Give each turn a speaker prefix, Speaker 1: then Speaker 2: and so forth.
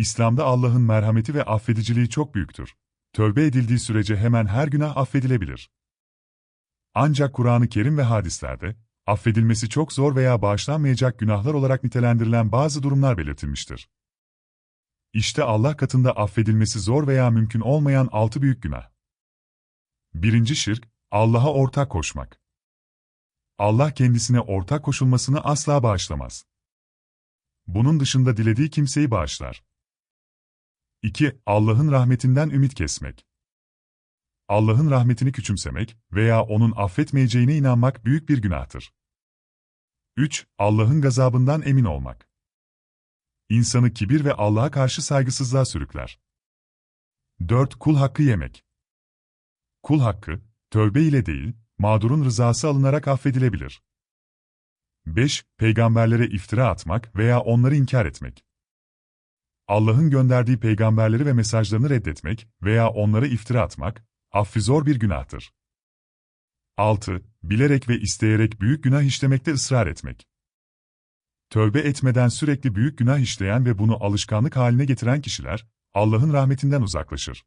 Speaker 1: İslam'da Allah'ın merhameti ve affediciliği çok büyüktür. Tövbe edildiği sürece hemen her günah affedilebilir. Ancak Kur'an-ı Kerim ve hadislerde, affedilmesi çok zor veya bağışlanmayacak günahlar olarak nitelendirilen bazı durumlar belirtilmiştir. İşte Allah katında affedilmesi zor veya mümkün olmayan altı büyük günah. Birinci şirk, Allah'a ortak koşmak. Allah kendisine ortak koşulmasını asla bağışlamaz. Bunun dışında dilediği kimseyi bağışlar. 2. Allah'ın rahmetinden ümit kesmek. Allah'ın rahmetini küçümsemek veya onun affetmeyeceğine inanmak büyük bir günahtır. 3. Allah'ın gazabından emin olmak. İnsanı kibir ve Allah'a karşı saygısızlığa sürükler. 4. Kul hakkı yemek. Kul hakkı, tövbe ile değil, mağdurun rızası alınarak affedilebilir. 5. Peygamberlere iftira atmak veya onları inkar etmek. Allah'ın gönderdiği peygamberleri ve mesajlarını reddetmek veya onlara iftira atmak, affı zor bir günahtır. 6. Bilerek ve isteyerek büyük günah işlemekte ısrar etmek. Tövbe etmeden sürekli büyük günah işleyen ve bunu alışkanlık haline getiren kişiler, Allah'ın rahmetinden uzaklaşır.